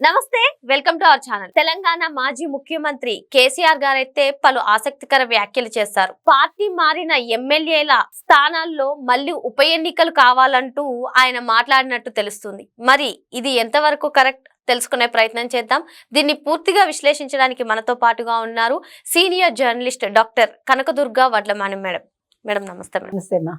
నమస్తే welcome to our channel. Telangana మాజీ ముఖ్యమంత్రి కేసీఆర్ గారైతే పలు ఆసక్తికర వ్యాఖ్యలు చేశారు. పార్టీ మారిన ఎమ్మెల్యేల స్థానాల్లో మళ్ళీ ఉప ఎన్నికలు కావాలంటూ ఆయన మాట్లాడినట్టు తెలుస్తుంది. మరి ఇది ఎంతవరకు కరెక్ట్? తెలుసుకునే ప్రయత్నం చేద్దాం. దీన్ని పూర్తిగా విశ్లేషించడానికి మనతో పాటుగా ఉన్నారు senior journalist doctor Kanakadurga Vadlamani madam. Madam నమస్తే మేడం. మా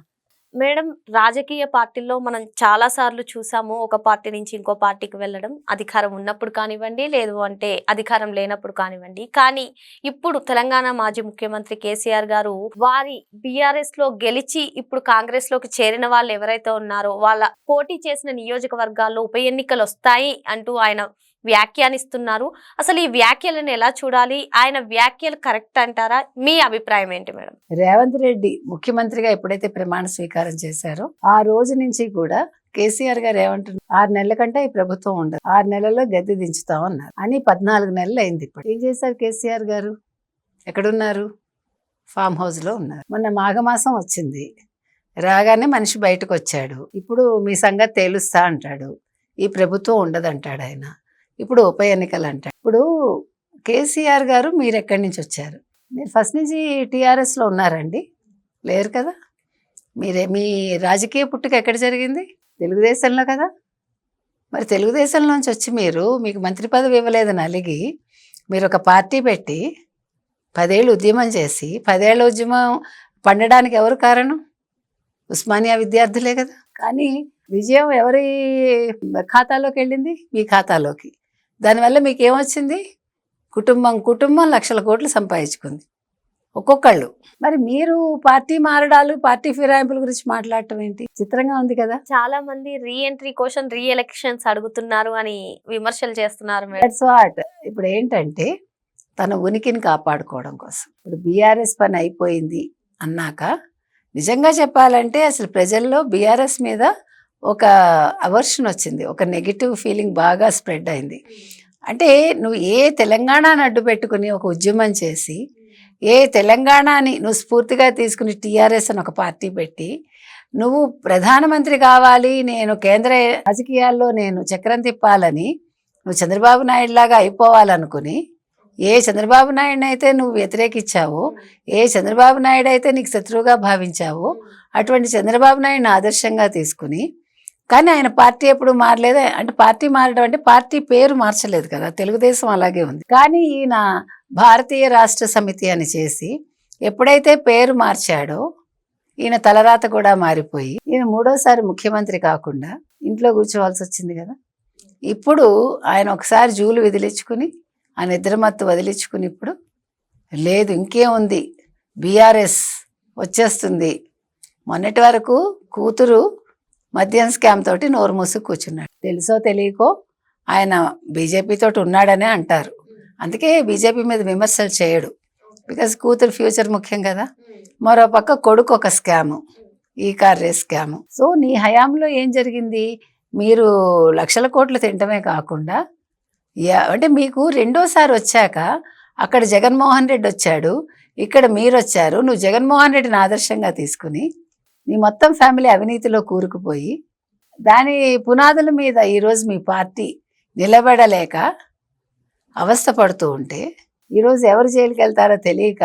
మేడం రాజకీయ పార్టీల్లో మనం చాలా సార్లు చూసాము ఒక పార్టీ నుంచి ఇంకో పార్టీకి వెళ్ళడం అధికారం ఉన్నప్పుడు కానివ్వండి లేదు అంటే అధికారం లేనప్పుడు కానివ్వండి. కానీ ఇప్పుడు తెలంగాణ మాజీ ముఖ్యమంత్రి కేసీఆర్ గారు వారి బీఆర్ఎస్లో గెలిచి ఇప్పుడు కాంగ్రెస్లోకి చేరిన వాళ్ళు ఎవరైతే ఉన్నారో వాళ్ళ పోటీ చేసిన నియోజకవర్గాల్లో ఉప ఎన్నికలు వస్తాయి అంటూ ఆయన వ్యాఖ్యానిస్తున్నారు. అసలు ఈ వ్యాఖ్యలను ఎలా చూడాలి? ఆయన వ్యాఖ్యలు కరెక్ట్ అంటారా? మీ అభిప్రాయం ఏంటి మేడం? రేవంత్ రెడ్డి ముఖ్యమంత్రిగా ఎప్పుడైతే ప్రమాణ స్వీకారం చేశారో ఆ రోజు నుంచి కూడా కేసీఆర్ గారు ఏమంటున్నారు ఆరు నెలల కంటే ఈ ప్రభుత్వం ఉండదు. ఆరు నెలల్లో గద్దె దించుతాం అన్నారు. అని పద్నాలుగు నెలలు అయింది ఇప్పుడు ఏం చేశారు కేసీఆర్ గారు? ఎక్కడున్నారు? ఫామ్ హౌస్లో ఉన్నారు. మొన్న మాఘమాసం వచ్చింది. రాగానే మనిషి బయటకు వచ్చాడు. ఇప్పుడు మీ సంగతి తేలుస్తా అంటాడు. ఈ ప్రభుత్వం ఉండదంటాడు ఆయన. ఇప్పుడు ఉప ఎన్నికలు అంటారు ఇప్పుడు కేసీఆర్ గారు మీరు ఎక్కడి నుంచి వచ్చారు? మీరు ఫస్ట్ నుంచి టీఆర్ఎస్లో ఉన్నారండి. లేరు కదా? మీరే మీ రాజకీయ పుట్టుక ఎక్కడ జరిగింది? తెలుగుదేశంలో కదా? మరి తెలుగుదేశం నుంచి వచ్చి మీరు మీకు మంత్రి పదవి ఇవ్వలేదని అలిగి మీరు ఒక పార్టీ పెట్టి పదేళ్ళు ఉద్యమం చేసి పదేళ్ళ ఉద్యమం పండడానికి ఎవరు కారణం? ఉస్మానియా విద్యార్థులే కదా? కానీ విజయం ఎవరి ఖాతాలోకి వెళ్ళింది? మీ ఖాతాలోకి. దానివల్ల మీకు ఏమొచ్చింది కుటుంబం కుటుంబం లక్షల కోట్లు సంపాదించుకుంది. ఒక్కొక్కళ్ళు. మరి మీరు పార్టీ మారడాలు పార్టీ ఫిరాయింపుల గురించి మాట్లాడటం ఏంటి? చిత్రంగా ఉంది కదా? చాలా మంది re entry question re elections అడుగుతున్నారు అని విమర్శలు చేస్తున్నారు మేడం. దట్స్ వాట్ ఇప్పుడు ఏంటంటే తన ఉనికిని కాపాడుకోవడం కోసం. ఇప్పుడు బీఆర్ఎస్ పని అయిపోయింది అన్నాక నిజంగా చెప్పాలంటే అసలు ప్రజల్లో బీఆర్ఎస్ మీద ఒక అవర్షన్ వచ్చింది. ఒక నెగిటివ్ ఫీలింగ్ బాగా స్ప్రెడ్ అయింది. అంటే నువ్వు ఏ తెలంగాణను అడ్డు పెట్టుకుని ఒక ఉద్యమం చేసి ఏ తెలంగాణని నువ్వు స్ఫూర్తిగా తీసుకుని టీఆర్ఎస్ అని ఒక పార్టీ పెట్టి నువ్వు ప్రధానమంత్రి కావాలి నేను కేంద్ర రాజకీయాల్లో నేను చక్రం తిప్పాలని నువ్వు చంద్రబాబు నాయుడు లాగా అయిపోవాలనుకుని ఏ చంద్రబాబు నాయుడు అయితే నువ్వు వ్యతిరేకించావో ఏ చంద్రబాబు నాయుడు అయితే నీకు శత్రువుగా భావించావో అటువంటి చంద్రబాబు నాయుడిని ఆదర్శంగా తీసుకుని కానీ ఆయన పార్టీ ఎప్పుడు మారలేదు. అంటే పార్టీ మారడం అంటే పార్టీ పేరు మార్చలేదు కదా. తెలుగుదేశం అలాగే ఉంది. కానీ ఈయన భారతీయ రాష్ట్ర సమితి అని చేసి ఎప్పుడైతే పేరు మార్చాడో ఈయన తలరాత కూడా మారిపోయి ఈయన మూడోసారి ముఖ్యమంత్రి కాకుండా ఇంట్లో కూర్చోవాల్సి వచ్చింది కదా. ఇప్పుడు ఆయన ఒకసారి జూలు వదిలించుకుని ఆ నిద్రమత్తు వదిలించుకుని ఇప్పుడు లేదు ఇంకేముంది బీఆర్ఎస్ వచ్చేస్తుంది. మొన్నటి వరకు కూతురు మద్యం స్కామ్ తోటి నోరు మూసి కూర్చున్నాడు. తెలుసో తెలియకో ఆయన బీజేపీ తోటి ఉన్నాడనే అంటారు. అందుకే బీజేపీ మీద విమర్శలు చేయడు. బికాజ్ కూతురు ఫ్యూచర్ ముఖ్యం కదా. మరో పక్క కొడుకు ఒక స్కాము. ఈ కార్ స్కాము. సో నీ హయాంలో ఏం జరిగింది? మీరు లక్షల కోట్లు తినటమే కాకుండా యా- అంటే మీకు రెండోసారి వచ్చాక అక్కడ జగన్మోహన్ రెడ్డి వచ్చాడు. ఇక్కడ మీరు వచ్చారు నువ్వు జగన్మోహన్ రెడ్డిని ఆదర్శంగా తీసుకుని నీ మొత్తం ఫ్యామిలీ అవినీతిలో కూరుకుపోయి దాని పునాదుల మీద ఈరోజు మీ పార్టీ నిలబడలేక అవస్థ పడుతూ ఉంటే ఈరోజు ఎవరు జైలుకి వెళ్తారో తెలియక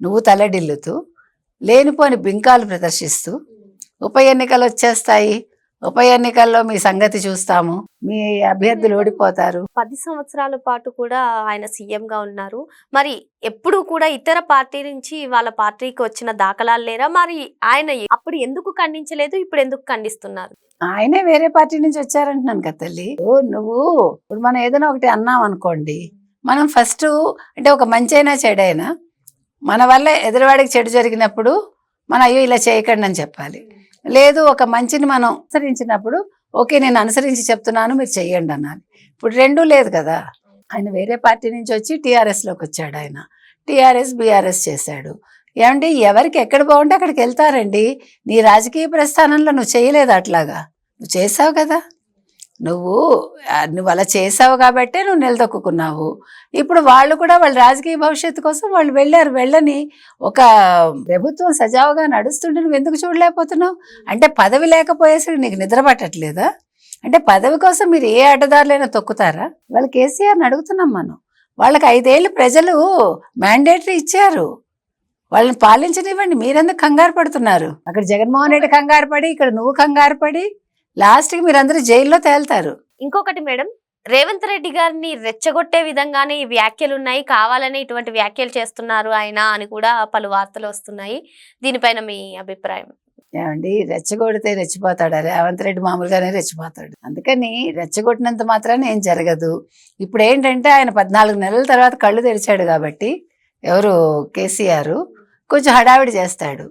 నువ్వు తలడిల్లుతూ లేనిపోని బింకాలు ప్రదర్శిస్తూ ఉప ఎన్నికలు వచ్చేస్తాయి. ఉప ఎన్నికల్లో మీ సంగతి చూస్తాము. మీ అభ్యర్థులు ఓడిపోతారు. పది సంవత్సరాల పాటు కూడా ఆయన సీఎం గా ఉన్నారు. మరి ఎప్పుడు కూడా ఇతర పార్టీ నుంచి వాళ్ళ పార్టీకి వచ్చిన దాఖలాలు లేరా? మరి ఆయన అప్పుడు ఎందుకు ఖండించలేదు? ఇప్పుడు ఎందుకు ఖండిస్తున్నారు? ఆయనే వేరే పార్టీ నుంచి వచ్చారంటున్నాను కదా తల్లి. ఓ నువ్వు ఇప్పుడు మనం ఏదైనా ఒకటి అన్నాం అనుకోండి. మనం ఫస్ట్ అంటే ఒక మంచైనా చెడైనా మన వల్ల ఎదురువాడికి చెడు జరిగినప్పుడు మనం అయ్యో ఇలా చేయకండి అని చెప్పాలి. లేదు ఒక మంచిని మనం అనుసరించినప్పుడు ఓకే నేను అనుసరించి చెప్తున్నాను మీరు చెయ్యండి అన్నాను ఇప్పుడు రెండూ లేదు కదా. ఆయన వేరే పార్టీ నుంచి వచ్చి టీఆర్ఎస్లోకి వచ్చాడు ఆయన. టీఆర్ఎస్ బీఆర్ఎస్ చేశాడు. ఏమంటే ఎవరికి ఎక్కడ బాగుంటే అక్కడికి వెళ్తారండి? నీ రాజకీయ ప్రస్థానంలో నువ్వు చేయలేదు అట్లాగా. నువ్వు చేసావు కదా. నువ్వు నువ్వు అలా చేసావు కాబట్టే నువ్వు నిలదొక్కున్నావు ఇప్పుడు వాళ్ళు కూడా వాళ్ళ రాజకీయ భవిష్యత్తు కోసం వాళ్ళు వెళ్ళారు వెళ్ళని ఒక ప్రభుత్వం సజావుగా నడుస్తుంటే నువ్వు ఎందుకు చూడలేకపోతున్నావు? అంటే పదవి లేకపోయేసరికి నీకు నిద్ర పట్టట్లేదా? అంటే పదవి కోసం మీరు ఏ అడ్డదారులైనా తొక్కుతారా? వాళ్ళు కేసీఆర్ని అడుగుతున్నాం మనం. వాళ్ళకి ఐదేళ్ళు ప్రజలు మ్యాండేటరీ ఇచ్చారు. వాళ్ళని పాలించనివ్వండి మీరెందుకు కంగారు పడుతున్నారు? అక్కడ జగన్మోహన్ రెడ్డి కంగారు పడి ఇక్కడ నువ్వు కంగారు పడి లాస్ట్కి మీరందరూ జైల్లో తేల్తారు. ఇంకొకటి మేడం రేవంత్ రెడ్డి గారిని రెచ్చగొట్టే విధంగానే ఈ వ్యాఖ్యలు ఉన్నాయి కావాలని ఇటువంటి వ్యాఖ్యలు చేస్తున్నారు ఆయన అని కూడా పలు వార్తలు వస్తున్నాయి. దీనిపైన మీ అభిప్రాయం? ఏమండి రెచ్చగొడితే రెచ్చిపోతాడు? రేవంత్ రెడ్డి మామూలుగానే రెచ్చిపోతాడు. అందుకని రెచ్చగొట్టినంత మాత్రాన ఏం జరగదు. ఇప్పుడు ఏంటంటే ఆయన పద్నాలుగు నెలల తర్వాత కళ్ళు తెరిచాడు కాబట్టి ఎవరు? కేసీఆర్. కొంచెం హడావిడి చేస్తాడు.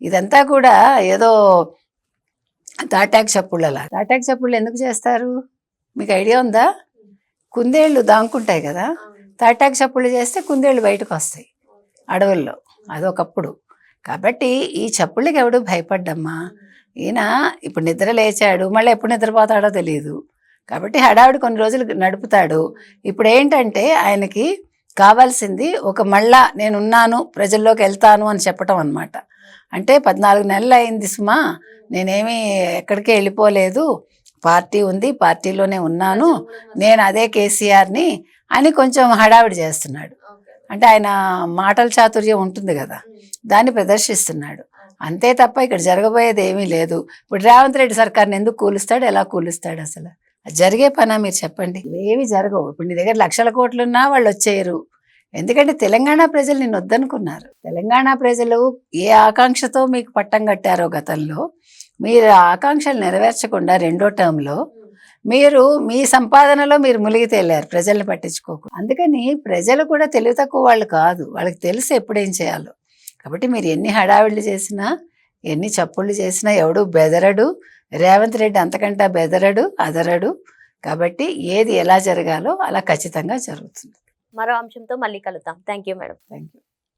ఇదంతా కూడా ఏదో తాటాక్ చప్పుళ్ళలా. తాటాక్ చప్పుళ్ళు ఎందుకు చేస్తారు? మీకు ఐడియా ఉందా? కుందేళ్ళు దాంకుంటాయి కదా. తాటాక్ చప్పుళ్ళు చేస్తే కుందేళ్ళు బయటకు వస్తాయి అడవుల్లో. అదొకప్పుడు. కాబట్టి ఈ చప్పుళ్ళకి ఎవడు భయపడ్డమ్మా? ఈయన ఇప్పుడు నిద్ర లేచాడు మళ్ళీ ఎప్పుడు నిద్రపోతాడో తెలియదు కాబట్టి హడావిడి కొన్ని రోజులు నడుపుతాడు. ఇప్పుడు ఏంటంటే ఆయనకి కావాల్సింది ఒక మళ్ళా నేనున్నాను ప్రజల్లోకి వెళ్తాను అని చెప్పటం అనమాట అంటే పద్నాలుగు నెలలు అయింది సుమా నేనేమీ ఎక్కడికే వెళ్ళిపోలేదు. పార్టీ ఉంది పార్టీలోనే ఉన్నాను నేను అదే కేసీఆర్ని అని కొంచెం హడావిడి చేస్తున్నాడు. అంటే ఆయన మాటల చాతుర్యం ఉంటుంది కదా దాన్ని ప్రదర్శిస్తున్నాడు. అంతే తప్ప ఇక్కడ జరగబోయేది ఏమీ లేదు. ఇప్పుడు రేవంత్ రెడ్డి సర్కార్ని ఎందుకు కూలుస్తాడు ఎలా కూలుస్తాడు అసలు? అది జరిగే పనా మీరు చెప్పండి. ఏవి జరగవు. ఇప్పుడు నీ దగ్గర లక్షల కోట్లున్నా వాళ్ళు వచ్చేయరు. ఎందుకంటే తెలంగాణ ప్రజలు నిన్ను వద్దనుకున్నారు. తెలంగాణ ప్రజలు ఏ ఆకాంక్షతో మీకు పట్టం కట్టారో గతంలో మీరు ఆకాంక్షలు నెరవేర్చకుండా రెండో టర్మ్లో మీరు మీ సంపాదనలో మీరు మునిగి తేలారు ప్రజల్ని పట్టించుకోకుండా అందుకని ప్రజలు కూడా తెలివి తక్కువ వాళ్ళు కాదు. వాళ్ళకి తెలుసు ఎప్పుడేం చేయాలో. కాబట్టి మీరు ఎన్ని హడావిళ్ళు చేసినా ఎన్ని చప్పుళ్ళు చేసినా ఎవడు బెదరడు రేవంత్ రెడ్డి అంతకంటే బెదరడు అదరడు. కాబట్టి ఏది ఎలా జరగాలో అలా ఖచ్చితంగా జరుగుతుంది. మరో అంశంతో మళ్ళీ కలుద్దాం. Thank you madam thank you